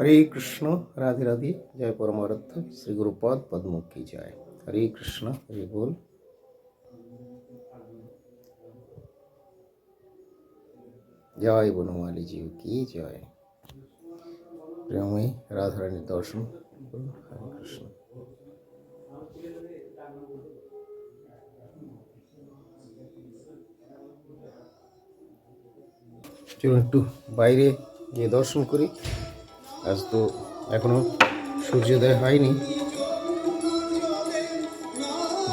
হরে কৃষ্ণ রাধে রাধে জয় পরমার্থ শ্রী গুরুপদ পদ্ম কি জয় হরে কৃষ্ণ হরে বল জয় বনমালী জীব কি জয় প্রেমে রাধারানীর দর্শন করুন। হরে কৃষ্ণ চলুন একটু বাইরে গিয়ে দর্শন করি আজ তো এখনও সূর্যোদয় হয়নি।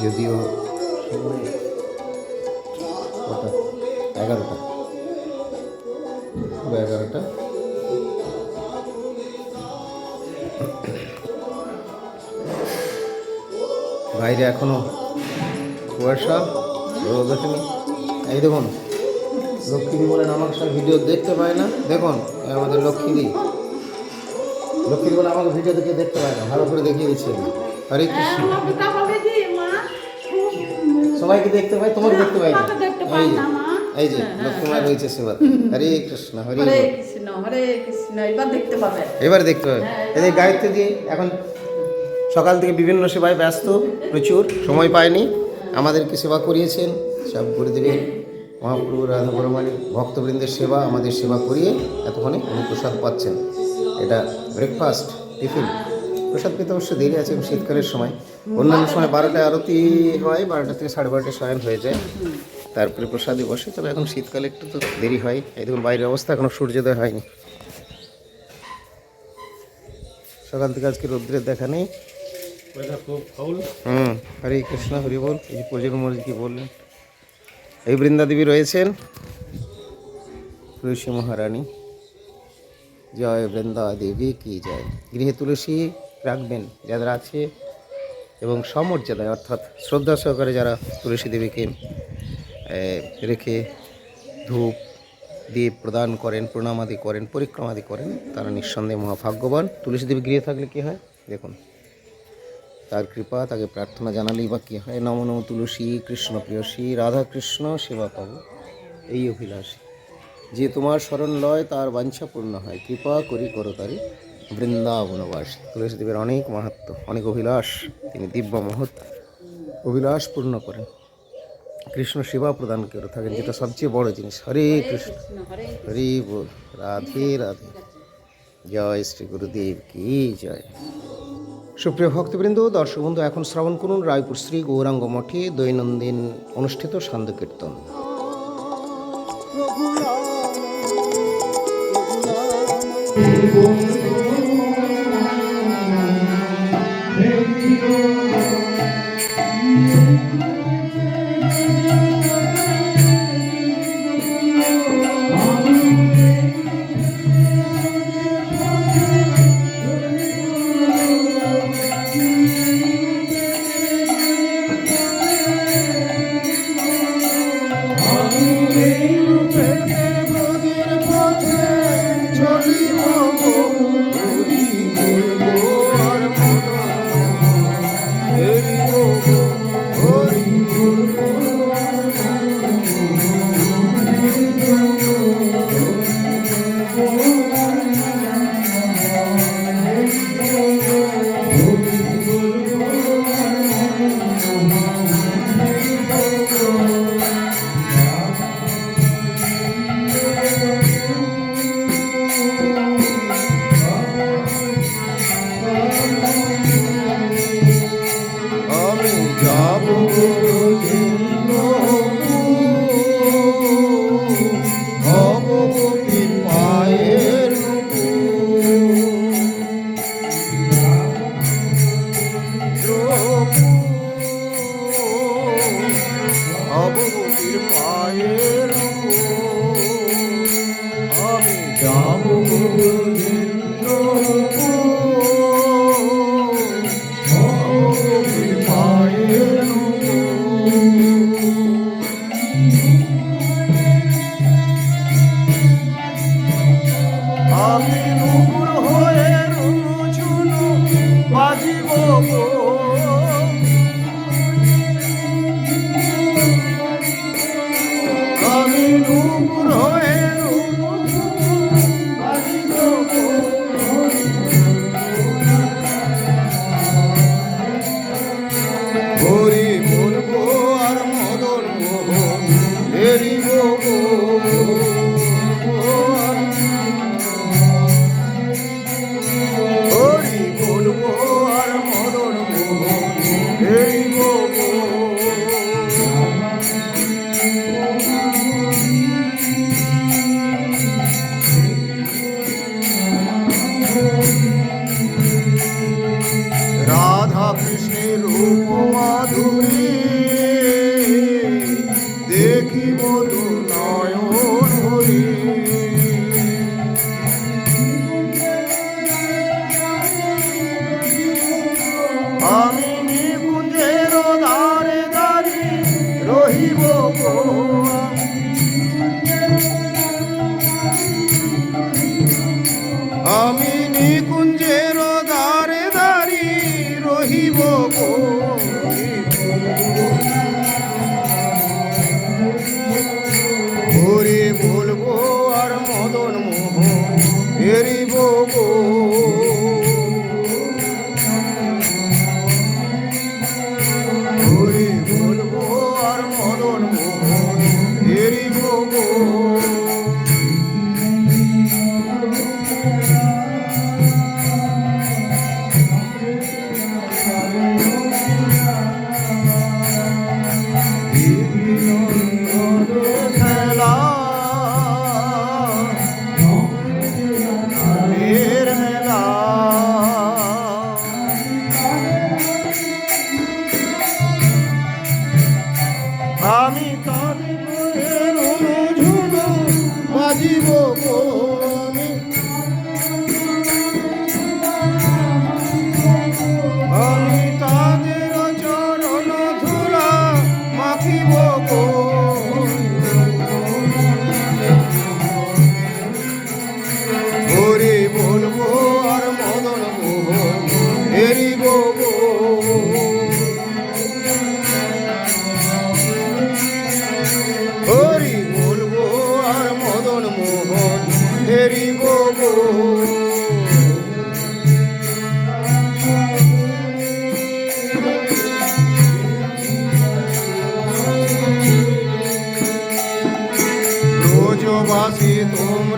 যদিও এগারোটা। এগারোটা। বাইরে এখনও কুয়াশা, রোদ ওঠেনি। এই দেখুন লক্ষ্মী বলেন আমার সব ভিডিও দেখতে পায় না। দেখুন আমাদের লক্ষ্মী লক্ষ্মী বলে আমাকে ভিডিও দেখে দেখতে পায় না ভালো করে দেখিয়ে দিচ্ছি। আমি। হরে কৃষ্ণ। ওটা বলে যে মা? খুব সবাইকে দেখতে পাই তোমাকে দেখতে পাই না। এই যে। এই যে লক্ষ্মী মা রয়েছে সেবা হরে কৃষ্ণ হরে কৃষ্ণ হরে কৃষ্ণ এবার দেখতে পাবে। এবার দেখতে পাবে। এদের গায়ত্রী দিয়ে এখন সকাল থেকে বিভিন্ন সেবায় ব্যস্ত প্রচুর সময় পায়নি। আমাদেরকে সেবা করিয়েছেন সব গুরুদেবের মহাপ্রভু রাধা পরমাণিক ভক্তবৃন্দের সেবা আমাদের সেবা করিয়ে এতক্ষণে উনি প্রসাদ পাচ্ছেন। এটা ব্রেকফাস্ট টিফিন প্রসাদ পেতে অবশ্য দেরি আছে এবং শীতকালের সময়। অন্যান্য সময় বারোটায় আরতি হয় বারোটা থেকে সাড়ে বারোটায় শয়ন হয়ে যায়। তারপরে প্রসাদে বসে তবে এখন শীতকালে একটু তো দেরি হয়। এই দেখুন বাইরের অবস্থা এখনও সূর্যোদয় হয়নি। সকাল থেকে আজকে রৌদ্রের দেখা নেই। হুম হরে কৃষ্ণ হরি বল। এই যে প্রজন্ম মরিজ কি বললেন? এই বৃন্দা দেবী রয়েছেন। তুলসী মহারানী। জয় বৃন্দা দেবী কি জয়। গৃহে তুলসী রাখবেন যাদের আছে এবং সমর্যাদায়, অর্থাৎ শ্রদ্ধা সহকারে যারা তুলসী দেবীকে রেখে ধূপ, দীপ প্রদান করেন, প্রণামাদি করেন, পরিক্রমাদি করেন, তারা নিঃসন্দেহে মহাভাগ্যবান। তুলসী দেবী গৃহে থাকলে কি হয়? দেখুন, তার কৃপা, তাকে প্রার্থনা জানালেই বা কী হয়? নম নম তুলসী কৃষ্ণ প্রিয়সী রাধা কৃষ্ণ, সেবা পাবো। এই অভিলাষী। যে তোমার স্মরণ লয়, তার বাঞ্ছা পূর্ণ হয়। কৃপা করি করো তারি। বৃন্দাবনবাস তুলসী দেবের অনেক মাহাত্ম, অনেক অভিলাষ। তিনি দিব্য মহৎ। অভিলাষ পূর্ণ করেন। কৃষ্ণ সেবা প্রদান করে থাকেন, যেটা সবচেয়ে বড় জিনিস। হরে কৃষ্ণ। হরি বল। রাধে রাধে। জয় শ্রী গুরুদেব কি জয়। সুপ্রিয় ভক্তবৃন্দ দর্শক বন্ধু এখন শ্রবণ করুন রায়পুর শ্রী গৌরাঙ্গ মঠে দৈনন্দিন অনুষ্ঠিত সান্ধ্য কীর্তন bom.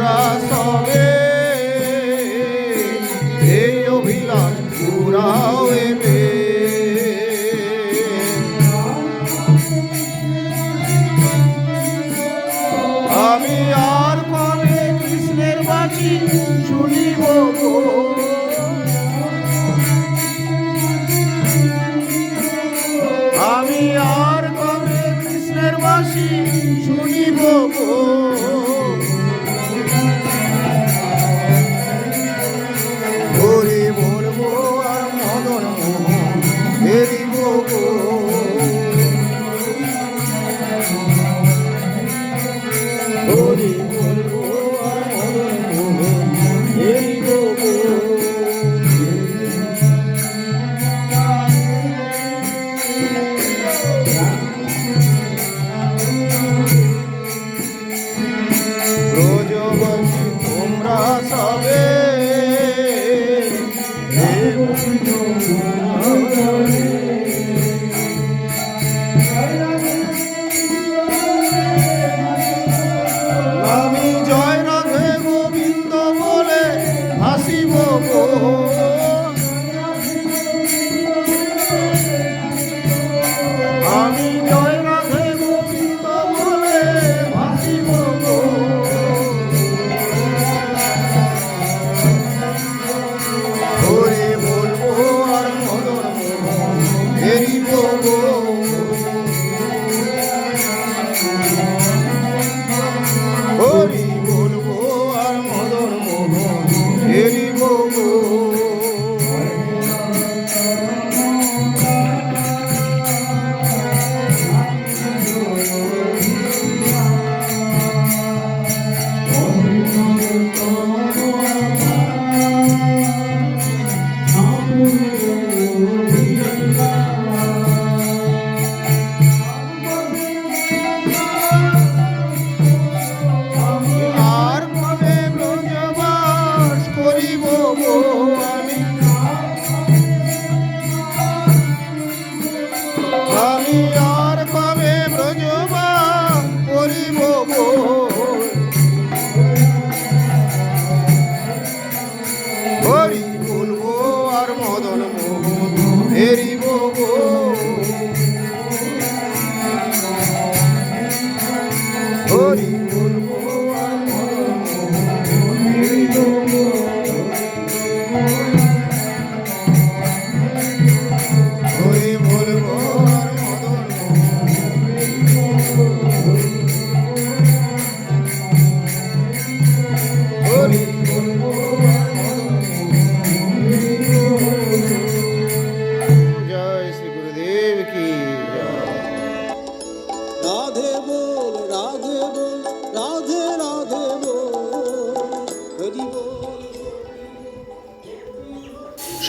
তারা তবে আমি আর কবে কৃষ্ণের বাঁচি? Ele jogou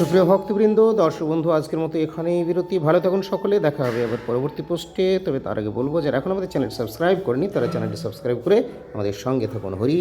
সুপ্রিয় ভক্তবৃন্দ, দর্শক বন্ধু, আজকের মতো এখানেই বিরতি। ভালো থাকুন সকলে, দেখা হবে আবার পরবর্তী পোস্টে। তবে তার আগে বলব, যারা এখন আমাদের চ্যানেল সাবস্ক্রাইব করেনি, তারা চ্যানেলটি সাবস্ক্রাইব করে আমাদের সঙ্গে থাকুন। হরি